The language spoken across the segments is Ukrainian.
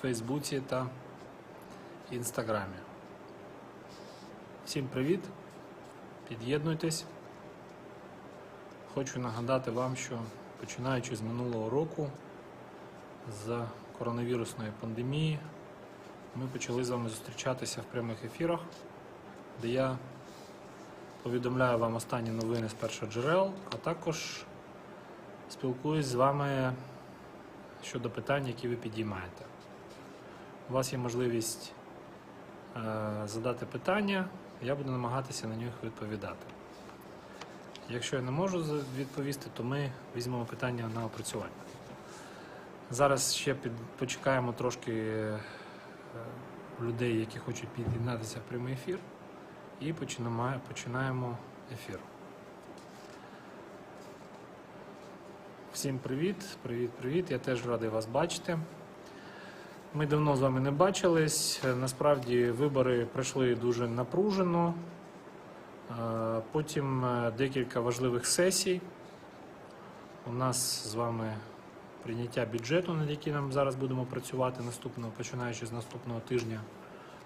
Фейсбуці та Інстаграмі. Всім привіт! Під'єднуйтесь. Хочу нагадати вам, що починаючи з минулого року, з коронавірусної пандемії, ми почали з вами зустрічатися в прямих ефірах, де я повідомляю вам останні новини з перших джерел, а також спілкуюсь з вами щодо питань, які ви підіймаєте. У вас є можливість е, задати питання, я буду намагатися на них відповідати. Якщо я не можу відповісти, то ми візьмемо питання на опрацювання. Зараз ще під, почекаємо трошки е, людей, які хочуть під'єднатися в прямий ефір, і починаємо, починаємо ефір. Всім привіт, привіт, привіт. Я теж радий вас бачити. Ми давно з вами не бачились. Е, Насправді вибори пройшли дуже напружено. Е, Потім е, декілька важливих сесій. У нас з вами прийняття бюджету, над яким нам зараз будемо працювати наступного, починаючи з наступного тижня.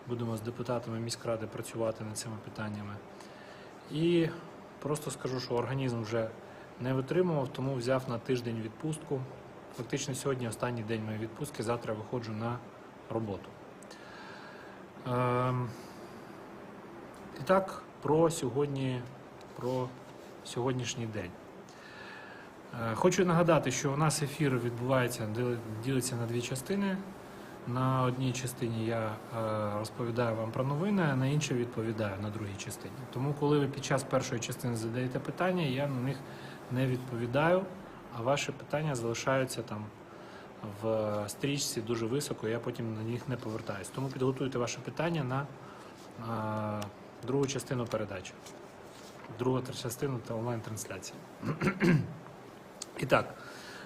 Будемо з депутатами міськради працювати над цими питаннями. І просто скажу, що організм вже не витримував, тому взяв на тиждень відпустку. Фактично сьогодні останній день моєї відпустки, завтра виходжу на роботу. Ем, і так, про сьогодні, про сьогоднішній день. Е, Хочу нагадати, що у нас ефір відбувається, діли- ділиться на дві частини. На одній частині я е, розповідаю вам про новини, а на іншій відповідаю на другій частині. Тому, коли ви під час першої частини задаєте питання, я на них не відповідаю, а ваші питання залишаються там в стрічці дуже високо, я потім на них не повертаюсь. Тому підготуйте ваше питання на е, другу частину передачі, другу частину та онлайн-трансляції. І так,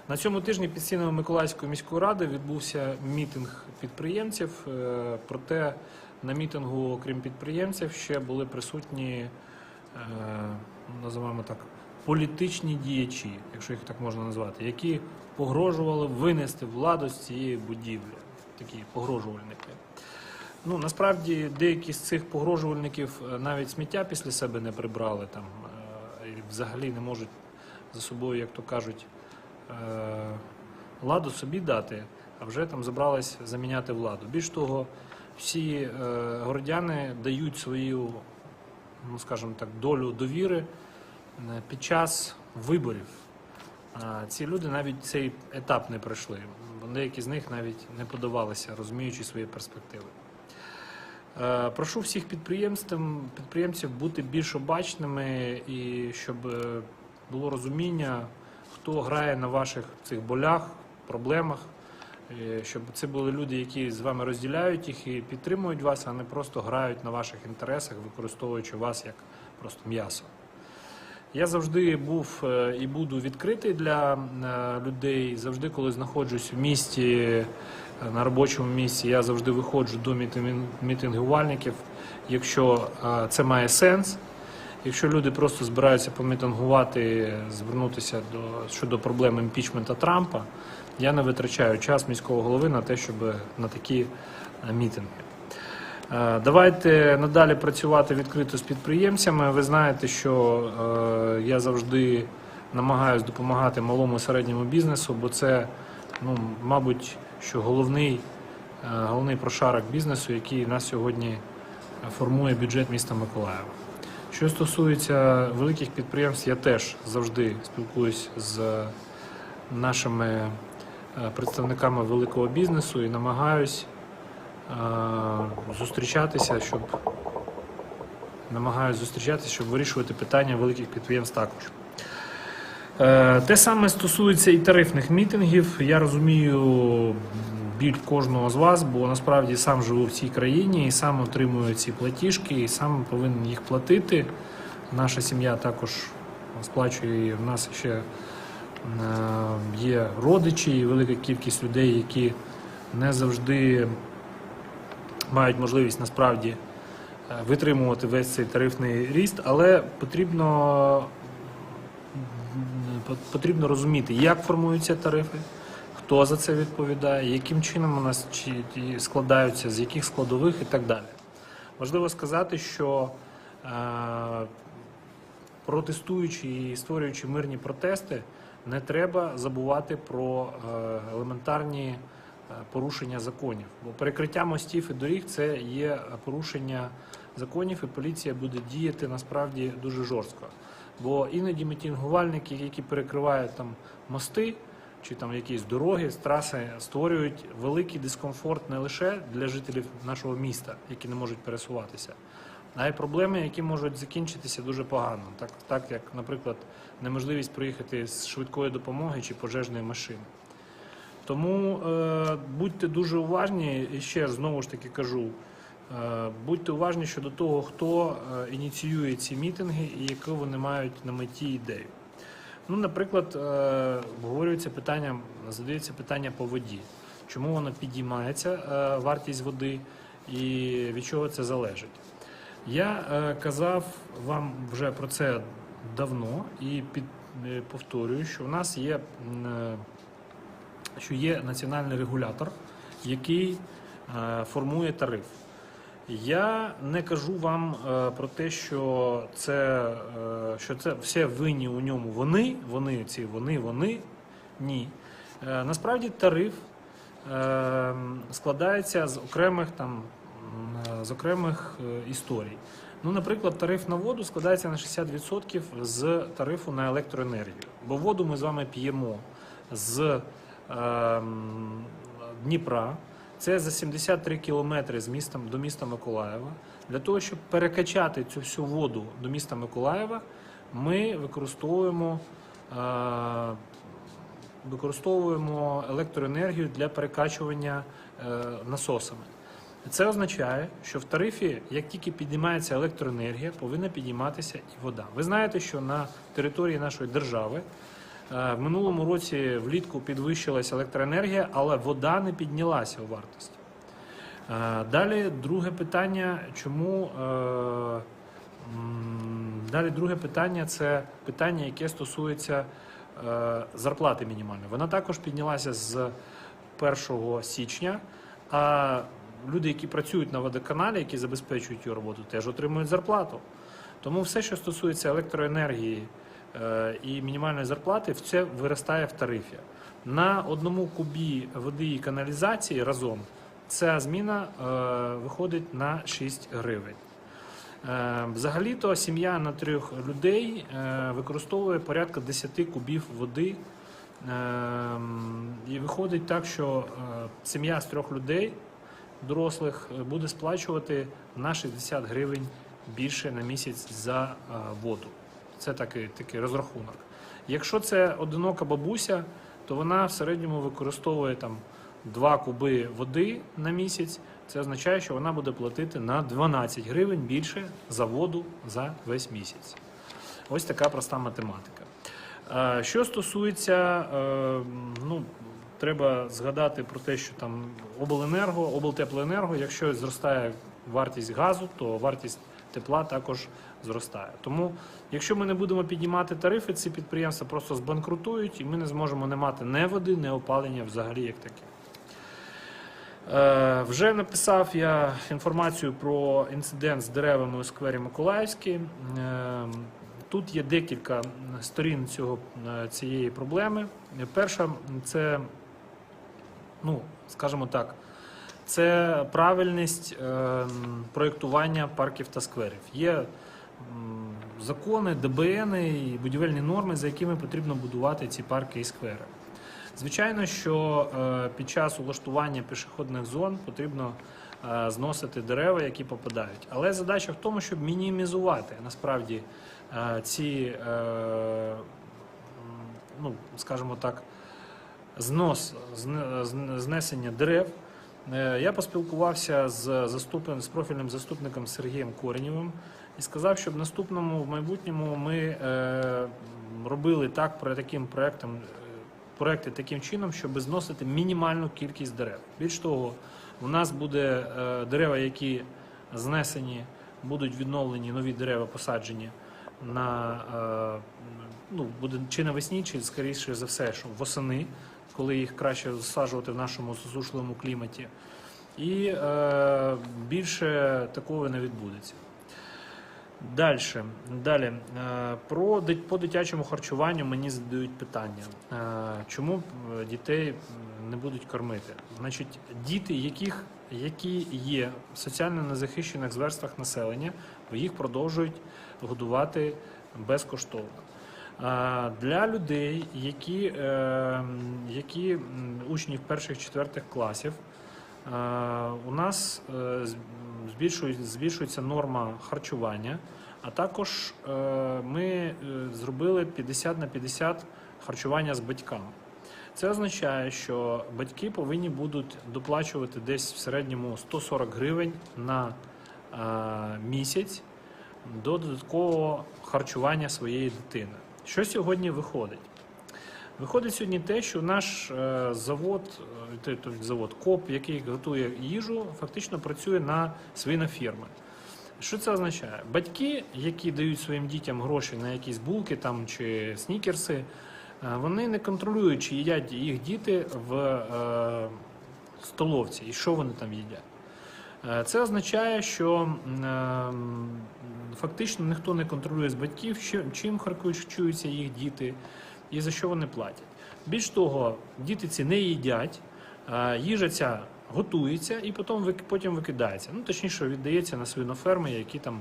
на цьому тижні під стінами Миколаївської міської ради відбувся мітинг підприємців. Е, Проте на мітингу, окрім підприємців, ще були присутні, е, називаємо так, політичні діячі, якщо їх так можна назвати, які погрожували винести владу з цієї будівлі. Такі погрожувальники. Ну, насправді деякі з цих погрожувальників е, навіть сміття після себе не прибрали там е, і взагалі не можуть за собою, як то кажуть, е, владу собі дати, а вже там забрались заміняти владу. Більш того, всі городяни дають свою, ну скажімо так, долю довіри під час виборів. Ці люди навіть цей етап не пройшли. Деякі з них навіть не подавалися, розуміючи свої перспективи. Е, Прошу всіх підприємств, підприємців бути більш обачними і щоб е, було розуміння, хто грає на ваших цих болях, проблемах, е, щоб це були люди, які з вами розділяють їх і підтримують вас, а не просто грають на ваших інтересах, використовуючи вас як просто м'ясо. Я завжди був е, і буду відкритий для е, людей. Завжди, коли знаходжусь в місті, е, на робочому місці, я завжди виходжу до мітин- мітингувальників, якщо це має сенс. Якщо люди просто збираються помітингувати, звернутися до щодо проблем імпічмента Трампа, я не витрачаю час міського голови на те, щоб на такі мітинги. Е, Давайте надалі працювати відкрито з підприємцями. Ви знаєте, що е, я завжди намагаюся допомагати малому і середньому бізнесу, бо це, ну, мабуть, що головний, е, головний прошарок бізнесу, який нас сьогодні формує бюджет міста Миколаєва. Що стосується великих підприємств, я теж завжди спілкуюсь з нашими представниками великого бізнесу і намагаюсь зустрічатися, щоб намагаюся зустрічатися, щоб вирішувати питання великих підприємств також. Е, Те саме стосується і тарифних мітингів. Я розумію біль кожного з вас, бо насправді сам живу в цій країні і сам отримую ці платіжки, і сам повинен їх платити. Наша сім'я також сплачує. В нас ще е, є родичі і велика кількість людей, які не завжди мають можливість насправді е, витримувати весь цей тарифний ріст, але потрібно, потрібно розуміти, як формуються тарифи, хто за це відповідає, яким чином у нас складаються, з яких складових і так далі. Важливо сказати, що е, протестуючи і створюючи мирні протести, не треба забувати про е, елементарні порушення законів. Бо перекриття мостів і доріг це є порушення законів, і поліція буде діяти насправді дуже жорстко. Бо іноді мітингувальники, які перекривають там мости чи там якісь дороги траси, створюють великий дискомфорт не лише для жителів нашого міста, які не можуть пересуватися, а й проблеми, які можуть закінчитися дуже погано, так, так як, наприклад, неможливість проїхати з швидкої допомоги чи пожежної машини. Тому е, будьте дуже уважні, і ще знову ж таки кажу, е, будьте уважні щодо того, хто е, ініціює ці мітинги і яку вони мають на меті ідею. Ну, наприклад, е, обговорюється питання, задається питання по воді. Чому вона підіймається, вартість води, і від чого це залежить? Я казав вам вже про це давно і під, повторюю, що у нас є, що є національний регулятор, який е, формує тариф. Я не кажу вам е, про те, що це, е, що це все винні у ньому вони, вони ці вони, вони. Ні. Насправді тариф складається з окремих там з окремих історій. Ну, наприклад, тариф на воду складається на 60% з тарифу на електроенергію. Бо воду ми з вами п'ємо з Дніпра. Це за 73 кілометри з міста до міста Миколаєва. Для того, щоб перекачати цю всю воду до міста Миколаєва, ми використовуємо, е, використовуємо електроенергію для перекачування е, насосами. Це означає, що в тарифі, як тільки піднімається електроенергія, повинна підніматися і вода. Ви знаєте, що на території нашої держави в минулому році влітку підвищилася електроенергія, але вода не піднялася у вартості. Е, Далі друге питання, чому е, далі друге питання це питання, яке стосується е, зарплати мінімальної. Вона також піднялася з 1 січня. А люди, які працюють на водоканалі, які забезпечують її роботу, теж отримують зарплату. Тому все, що стосується електроенергії е, і мінімальної зарплати, це виростає в тарифі. На одному кубі води і каналізації разом ця зміна е, виходить на 6 гривень. Е, Взагалі-то сім'я на трьох людей е, використовує порядка 10 кубів води. І виходить так, що сім'я з трьох людей дорослих буде сплачувати на 60 гривень більше на місяць за воду. Це такий, такий розрахунок. Якщо це одинока бабуся, то вона в середньому використовує там 2 куби води на місяць. Це означає, що вона буде платити на 12 гривень більше за воду за весь місяць. Ось така проста математика. Е, Що стосується, е, ну, треба згадати про те, що там обленерго, облтеплоенерго, якщо зростає вартість газу, то вартість тепла також зростає. Тому, якщо ми не будемо піднімати тарифи, ці підприємства просто збанкрутують, і ми не зможемо не мати ні води, ні опалення взагалі як таке. Е, Вже написав я інформацію про інцидент з деревами у сквері Миколаївській. Е, Тут є декілька сторін цього, е, цієї проблеми. Перша це, ну, скажімо так, це правильність е, проєктування парків та скверів. Є закони, ДБН і будівельні норми, за якими потрібно будувати ці парки і сквери. Звичайно, що е, під час улаштування пішохідних зон потрібно е, зносити дерева, які попадають. Але задача в тому, щоб мінімізувати насправді е, ці, ну, скажімо так, знос, зне- зне- знесення дерев. Я поспілкувався з заступним з профільним заступником Сергієм Коренєвим і сказав, що в наступному в майбутньому ми е, робили так про таким проектом. е, Проекти таким чином, щоб зносити мінімальну кількість дерев. Більш того, у нас буде е, дерева, які знесені, будуть відновлені нові дерева посаджені на е, ну, буде чи навесні, чи скоріше за все, що восени, коли їх краще засаджувати в нашому засушливому кліматі. І е, більше такого не відбудеться. Далі, далі. Е, Про по дитячому харчуванню мені задають питання, Е, чому е, дітей не будуть кормити. Значить, діти, яких, які є в соціально незахищених зверствах населення, їх продовжують годувати безкоштовно. Для людей, які, які м, учнів перших-четвертих класів, у нас збільшується норма харчування, а також е, ми е, зробили 50 на 50 харчування з батьками. Це означає, що батьки повинні будуть доплачувати десь в середньому 140 гривень на е, місяць до додаткового харчування своєї дитини. Що сьогодні виходить? Виходить сьогодні те, що наш е, завод, е, завод КОП, який готує їжу, фактично працює на свинофірми. Що це означає? Батьки, які дають своїм дітям гроші на якісь булки там чи снікерси, е, вони не контролюють, чи їдять їх діти в е, столовці і що вони там їдять. Це означає, що е, фактично ніхто не контролює з батьків, чим харчуються їх діти і за що вони платять. Більш того, діти ці не їдять, їжа ця готується і потім, потім викидається. Ну, точніше, віддається на свиноферми, які там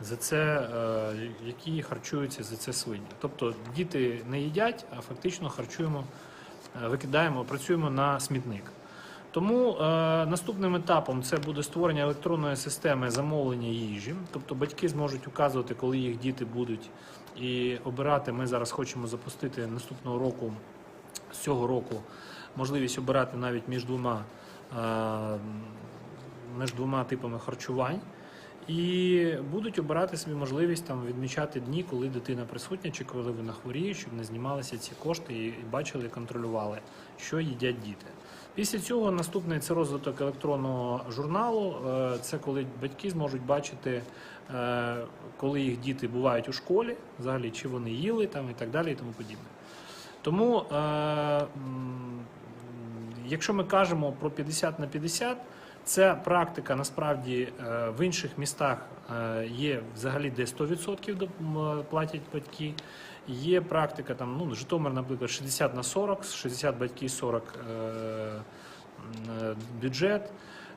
за це, е, які харчуються за це свині. Тобто діти не їдять, а фактично харчуємо, е, викидаємо, працюємо на смітник. Тому е, наступним етапом це буде створення електронної системи замовлення їжі. Тобто батьки зможуть указувати, коли їх діти будуть і обирати. Ми зараз хочемо запустити наступного року, з цього року, можливість обирати навіть між двома, е, між двома типами харчувань. І будуть обирати собі можливість там відмічати дні, коли дитина присутня, чи коли вона хворіє, щоб не знімалися ці кошти і бачили, контролювали, що їдять діти. Після цього наступний це розвиток електронного журналу. Е, Це коли батьки зможуть бачити, е, коли їх діти бувають у школі, взагалі чи вони їли там і так далі, і тому подібне. Тому, е, якщо ми кажемо про 50 на 50, ця практика насправді е, в інших містах е, є взагалі де 100% до- платять батьки. Є практика там, ну, Житомир, наприклад, 60 на 40, 60 батьки, 40 е, м, е, бюджет.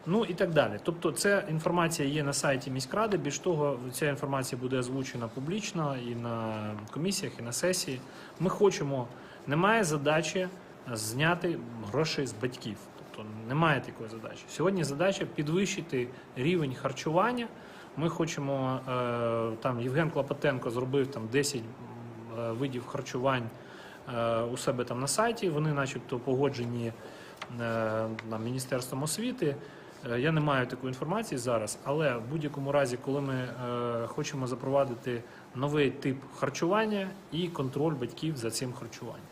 Ну і так далі. Тобто, ця інформація є на сайті міськради. Більш того, ця інформація буде озвучена публічно і на комісіях, і на сесії. Ми хочемо, немає задачі зняти гроші з батьків. Тобто немає такої задачі. Сьогодні задача підвищити рівень харчування. Ми хочемо е, там Євген Клопотенко зробив там 10 е, видів харчувань е, у себе там на сайті. Вони, начебто, погоджені там, Міністерством освіти. Я не маю такої інформації зараз, але в будь-якому разі, коли ми хочемо запровадити новий тип харчування і контроль батьків за цим харчуванням.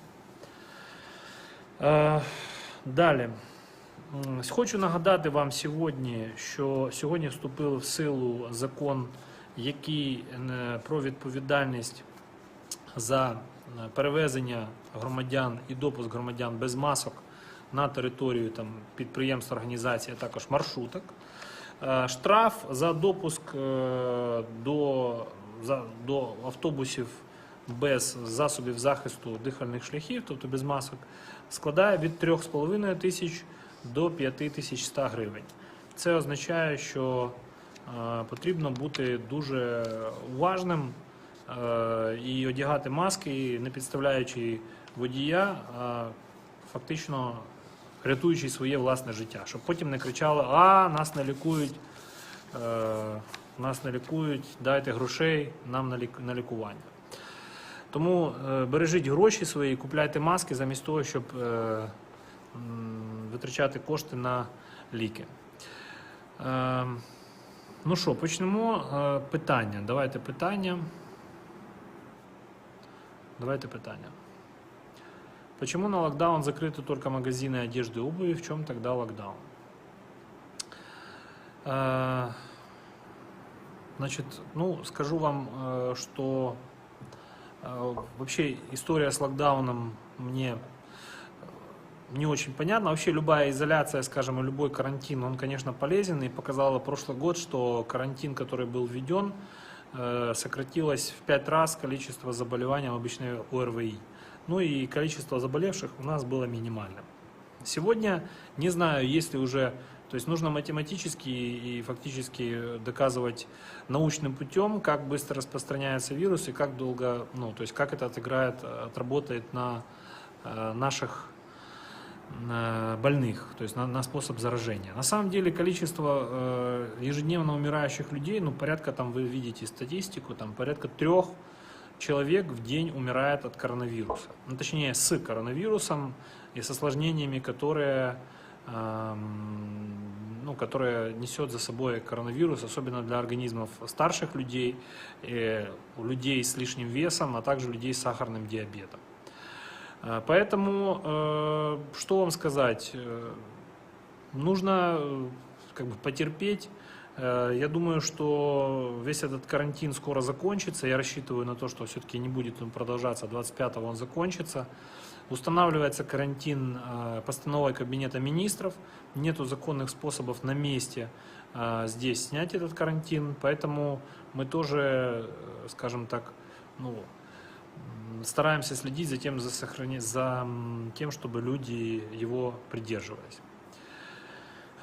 Далі. Хочу нагадати вам сьогодні, що сьогодні вступив в силу закон, який про відповідальність за перевезення громадян і допуск громадян без масок на територію там, підприємств, організацій, а також маршруток. Е, Штраф за допуск е, до, до автобусів без засобів захисту дихальних шляхів, тобто без масок, складає від 3,5 тисяч до 5100 гривень. Це означає, що е, потрібно бути дуже уважним е, і одягати маски, не підставляючи водія, а фактично рятуючи своє власне життя, щоб потім не кричали, а нас не лікують, е, нас не лікують, дайте грошей нам на, лікування. Тому бережіть гроші свої, купляйте маски замість того, щоб витрачати кошти на ліки. Ну що, почнемо питання. Давайте питання. Давайте питання. Почему на локдаун закрыты только магазины одежды и обуви? В чем тогда локдаун? Э, Значит, ну, скажу вам, э, что э, вообще история с локдауном мне не очень понятно. Вообще любая изоляция, скажем, любой карантин, он, конечно, полезен. И показало прошлый год, что карантин, который был введен, э, сократилось в пять раз количество заболеваний обычной ОРВИ. Ну и количество заболевших у нас было минимальным. Сегодня не знаю, если уже, то есть нужно математически и фактически доказывать научным путем, как быстро распространяется вирус и как долго, ну, то есть как это отыграет, отработает на э, наших больных, то есть на, на способ заражения. На самом деле количество э, ежедневно умирающих людей, ну порядка там вы видите статистику, там порядка трех человек в день умирает от коронавируса. Ну, точнее, с коронавирусом и с осложнениями, которые, эм, ну, которые несет за собой коронавирус, особенно для организмов старших людей, э, людей с лишним весом, а также людей с сахарным диабетом. Э, Поэтому, э, что вам сказать, Э, нужно как бы потерпеть. Я думаю, что весь этот карантин скоро закончится. Я рассчитываю на то, что все-таки не будет он продолжаться. 25-го он закончится. Устанавливается карантин постановой Кабинета министров. Нету законных способов на месте здесь снять этот карантин. Поэтому мы тоже, скажем так, ну, стараемся следить за тем, за, сохрани- за тем, чтобы люди его придерживались.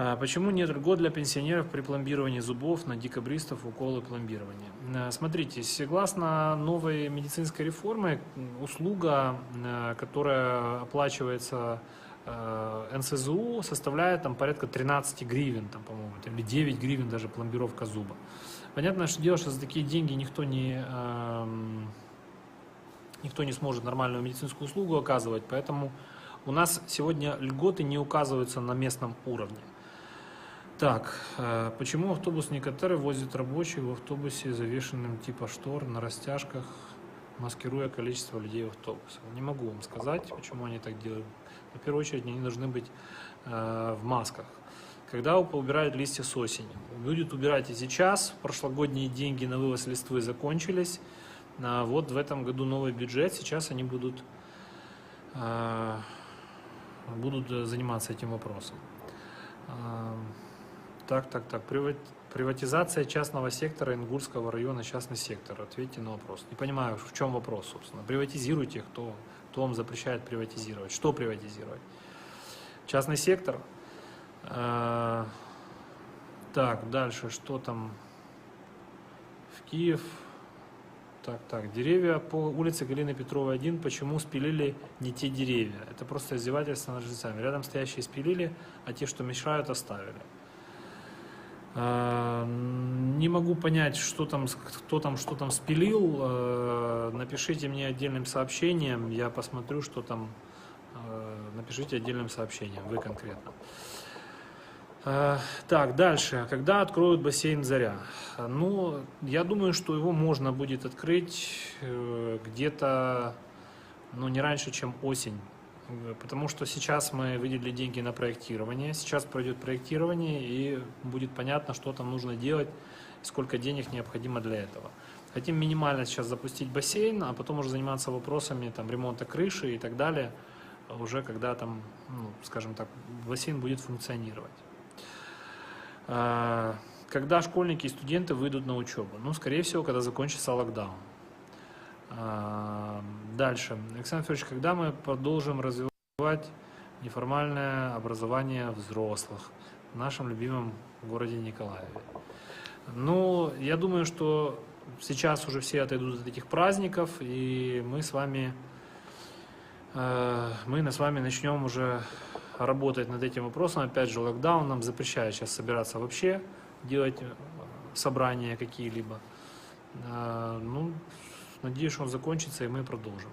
А Почему нет льгот для пенсионеров при пломбировании зубов на декабристов, уколы пломбирования? Э, Смотрите, согласно новой медицинской реформе, услуга, э, которая оплачивается э, НСЗУ, составляет там порядка 13 гривен, там, по-моему, или 9 гривен даже пломбировка зуба. Понятно, что дело, что за такие деньги никто не, эм, никто не сможет нормальную медицинскую услугу оказывать, поэтому у нас сегодня льготы не указываются на местном уровне. Так, э, почему автобус некоторые возит рабочих в автобусе, завешенным типа штор на растяжках, маскируя количество людей в автобусах? Не могу вам сказать, почему они так делают. В первую очередь, они должны быть э, в масках. Когда убирают листья с осени? Будет убирать и сейчас. Прошлогодние деньги на вывоз листвы закончились. А вот в этом году новый бюджет. Сейчас они будут, э, будут заниматься этим вопросом. А, Так, так, так. Приват- Приватизация частного сектора Ингурского района, частный сектор. Ответьте на вопрос. Не понимаю, в чем вопрос, собственно. Приватизируйте, кто, кто вам запрещает приватизировать. Что приватизировать? Частный сектор. А, Так, дальше, что там? В Киев. Так, так, деревья по улице Галины Петровой 1 почему спилили не те деревья? Это просто издевательство над жильцами. Рядом стоящие спилили, а те, что мешают, оставили. А, Не могу понять, что там, кто там что там спилил. Э, Напишите мне отдельным сообщением, я посмотрю, что там. Э, Напишите отдельным сообщением, вы конкретно. Э, Так, дальше. Когда откроют бассейн «Заря»? Ну, я думаю, что его можно будет открыть э, где-то, ну, не раньше, чем осень. Э, Потому что сейчас мы выделили деньги на проектирование. Сейчас пройдет проектирование, и будет понятно, что там нужно делать, сколько денег необходимо для этого. Хотим минимально сейчас запустить бассейн, а потом уже заниматься вопросами там, ремонта крыши и так далее, уже когда там, ну, скажем так, бассейн будет функционировать. А, Когда школьники и студенты выйдут на учебу? Ну, скорее всего, когда закончится локдаун. А, Дальше. Александр Федорович, когда мы продолжим развивать неформальное образование взрослых в нашем любимом городе Николаеве? Ну, я думаю, что сейчас уже все отойдут от этих праздников, и мы с вами, э, мы с вами начнем уже работать над этим вопросом. Опять же, локдаун нам запрещает сейчас собираться вообще, делать э, собрания какие-либо. Э, Ну, надеюсь, он закончится, и мы продолжим.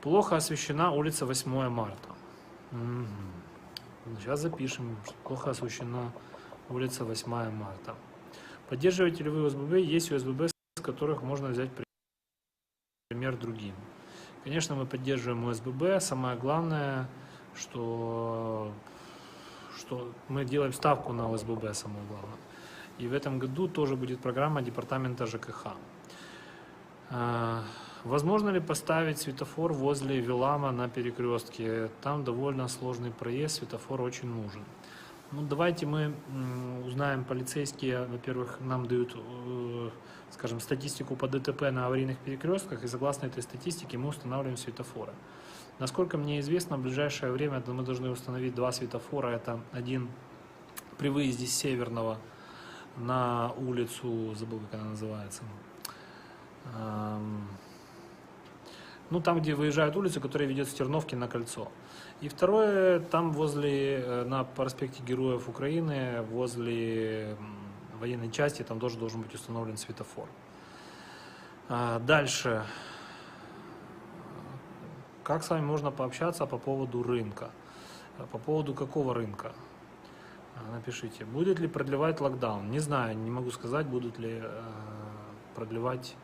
Плохо освещена улица 8 марта. Мгм. Сейчас запишем, плохо освещена улица 8 марта. Поддерживаете ли вы ОСББ? Есть ОСББ, с которых можно взять при- пример другим. Конечно, мы поддерживаем ОСББ. Самое главное, что, что мы делаем ставку на ОСББ, самое главное. И в этом году тоже будет программа департамента ЖКХ. А, возможно ли поставить светофор возле Вилама на перекрестке? Там довольно сложный проезд, светофор очень нужен. Ну, давайте мы узнаем, полицейские, во-первых, нам дают, э, скажем, статистику по ДТП на аварийных перекрестках, и согласно этой статистике мы устанавливаем светофоры. Насколько мне известно, в ближайшее время мы должны установить два светофора. Это один при выезде с Северного на улицу, забыл, как она называется. Ну, там, где выезжают улицы, которая ведет с Терновки на кольцо. И второе, там возле, э, на проспекте Героев Украины, возле военной части, там тоже должен быть установлен светофор. А, Дальше. Как с вами можно пообщаться по поводу рынка? А По поводу какого рынка? А, Напишите, будет ли продлевать локдаун? Не знаю, не могу сказать, будут ли э, продлевать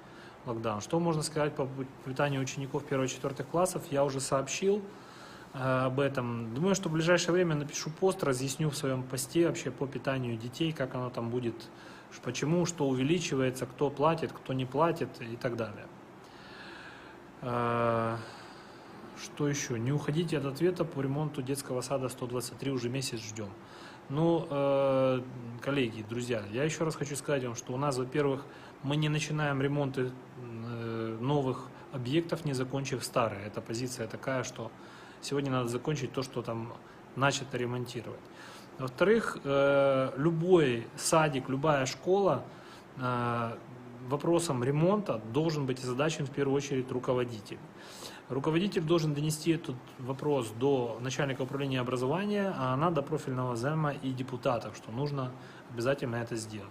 локдаун. Что можно сказать по питанию учеников 1-4 классов? Я уже сообщил э, об этом. Думаю, что в ближайшее время напишу пост, разъясню в своем посте вообще по питанию детей, как оно там будет, почему, что увеличивается, кто платит, кто не платит и так далее. Что еще? Не уходите от ответа по ремонту детского сада 123, уже месяц ждем. Ну, э, коллеги, друзья, я еще раз хочу сказать вам, что у нас, во-первых, мы не начинаем ремонты э, новых объектов, не закончив старые. Эта позиция такая, что сегодня надо закончить то, что там начато ремонтировать. Во-вторых, э, любой садик, любая школа э, вопросом ремонта должен быть озадачен в первую очередь руководитель. Руководитель должен донести этот вопрос до начальника управления образования, а она до профильного зама и депутатов, что нужно обязательно это сделать.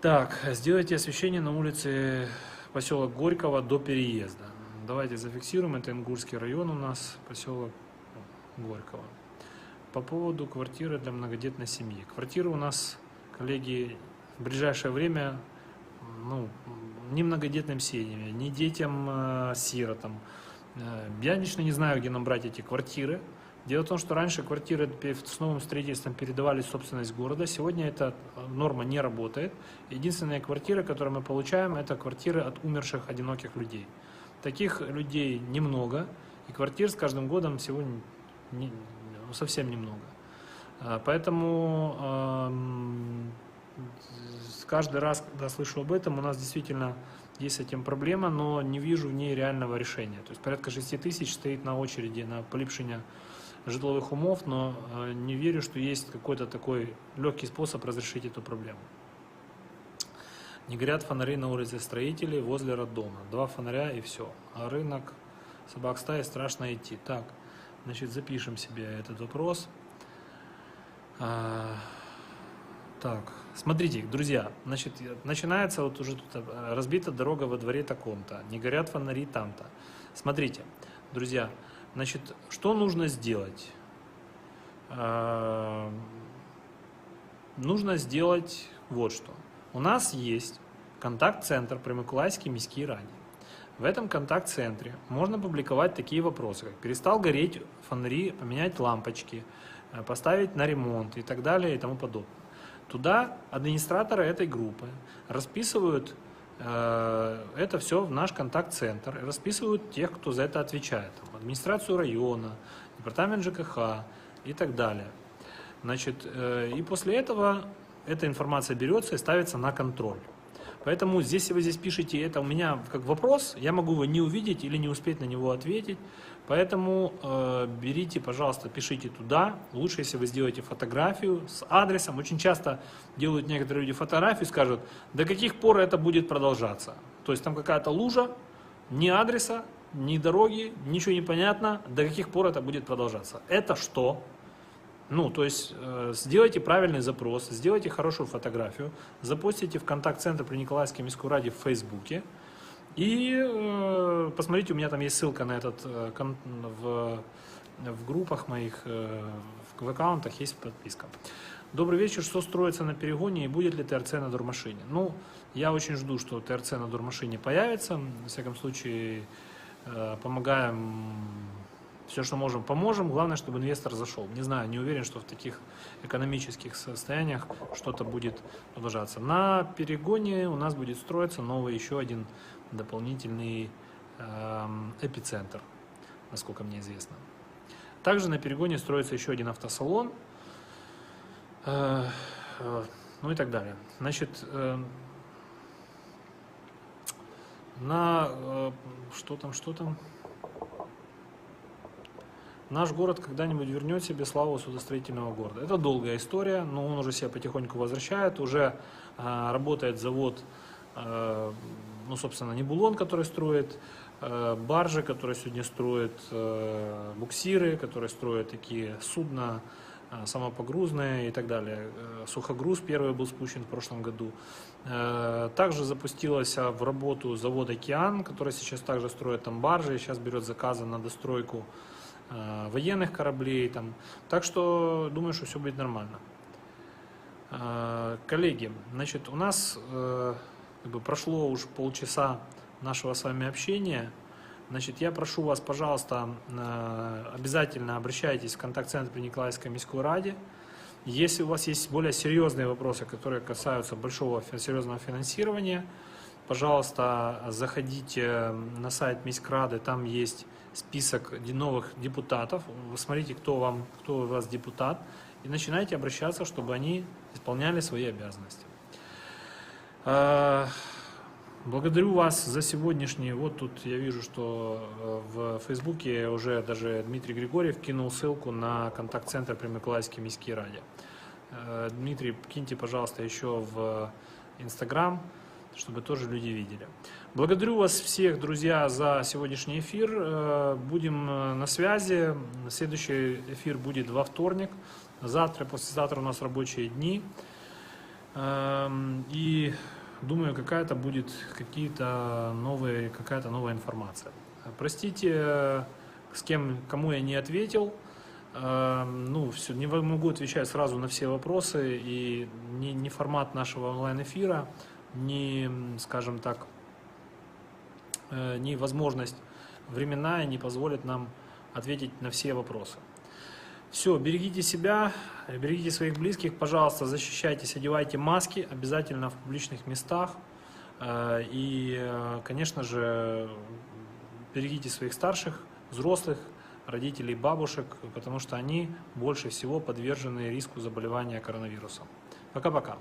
Так, сделайте освещение на улице поселок Горького до переезда. Давайте зафиксируем, это Ингурский район у нас, поселок Горького. По поводу квартиры для многодетной семьи. Квартиры у нас, коллеги, в ближайшее время ну, ни многодетным семьям, ни детям э. Э, Я лично не знаю, где нам брать эти квартиры. Дело в том, что раньше квартиры с новым строительством передавались в собственность города. Сегодня эта э, норма не работает. Единственные квартиры, которые мы получаем, это квартиры от умерших одиноких людей. Таких людей немного, и квартир с каждым годом сегодня не- совсем немного. Поэтому эм, каждый раз, когда слышу об этом, у нас действительно есть с этим проблема, но не вижу в ней реального решения. То есть порядка 6 тысяч стоит на очереди на поліпшення житловых умов, но э, не верю, что есть какой-то такой легкий способ разрешить эту проблему. Не горят фонари на улице строителей возле роддома. Два фонаря и все. А рынок собак стаи страшно идти. Так, значит, запишем себе этот вопрос. А, так, смотрите, друзья, значит, начинается вот уже тут э, разбита дорога во дворе таком-то, не горят фонари там-то. Смотрите, друзья, значит, что нужно сделать? А, нужно сделать вот что. У нас есть контакт-центр при Миколаївській міській раді. В этом контакт-центре можно публиковать такие вопросы, как перестал гореть фонари, поменять лампочки, э, поставить на ремонт и так далее и тому подобное. Туда администраторы этой группы расписывают э, это все в наш контакт-центр, расписывают тех, кто за это отвечает. Администрацию района, департамент ЖКХ и так далее. Значит, э, и после этого эта информация берется и ставится на контроль. Поэтому здесь, если вы здесь пишете это у меня как вопрос, я могу его не увидеть или не успеть на него ответить. Поэтому э, берите, пожалуйста, пишите туда. Лучше, если вы сделаете фотографию с адресом. Очень часто делают некоторые люди фотографию и скажут, до каких пор это будет продолжаться. То есть там какая-то лужа, ни адреса, ни дороги, ничего не понятно, до каких пор это будет продолжаться. Это что? Ну, то есть э, сделайте правильный запрос, сделайте хорошую фотографию, запостите в контакт-центр при Николаевской міській раді в Фейсбуке. и э, посмотрите, у меня там есть ссылка на этот э, кон- в, в группах моих, э, в, в аккаунтах есть подписка. Добрый вечер. Что строится на перегоне и будет ли ТРЦ на Дурмашине? Ну, я очень жду, что ТРЦ на Дурмашине появится. В всяком случае, э, помогаем все, что можем, поможем. Главное, чтобы инвестор зашел. Не знаю, не уверен, что в таких экономических состояниях что-то будет продолжаться. На перегоне у нас будет строиться новый еще один дополнительный эм, эпицентр, насколько мне известно. Также на перегоне строится еще один автосалон. Э, ну и так далее. Значит, э, на э, что там, что там? Наш город когда-нибудь вернет себе славу судостроительного города. Это долгая история, но он уже себя потихоньку возвращает. Уже э, работает завод, ну, собственно, Небулон, который строит э, баржи, которые сегодня строят э, буксиры, которые строят такие судна э, самопогрузные и так далее. Э, Сухогруз первый был спущен в прошлом году. Э, Также запустилась а, в работу завод «Океан», который сейчас также строит там баржи, и сейчас берет заказы на достройку э, военных кораблей. Там. Так что думаю, что все будет нормально. Э, Коллеги, значит, у нас э, как бы прошло уж полчаса нашего с вами общения. Значит, я прошу вас, пожалуйста, э, обязательно обращайтесь в контакт-центр при Николаевской Міськой Раде. Если у вас есть более серьезные вопросы, которые касаются большого серьезного финансирования, пожалуйста, заходите на сайт Міськради, там есть список новых депутатов. Вы смотрите, кто, вам, кто у вас депутат, и начинайте обращаться, чтобы они исполняли свои обязанности. Э, Благодарю вас за сегодняшний. Вот тут я вижу, что э, в Фейсбуке уже даже Дмитрий Григорьев кинул ссылку на контакт-центр при Миколаевской Міській Раді. Э, Дмитрий, киньте, пожалуйста, еще в Инстаграм, чтобы тоже люди видели. Благодарю вас всех, друзья, за сегодняшний эфир. Э, Будем э, на связи. Следующий эфир будет во вторник. Завтра, послезавтра у нас рабочие дни. Эм, И думаю, какая-то будет какие-то новые, какая-то новая информация. Простите, с кем, кому я не ответил. Эм, Ну, все, не могу отвечать сразу на все вопросы, и не, не формат нашего онлайн-эфира, не, скажем так, э, ни возможность временная не позволит нам ответить на все вопросы. Все, берегите себя, берегите своих близких, пожалуйста, защищайтесь, одевайте маски обязательно в публичных местах. Э, И, конечно же, берегите своих старших, взрослых, родителей, бабушек, потому что они больше всего подвержены риску заболевания коронавирусом. Пока-пока.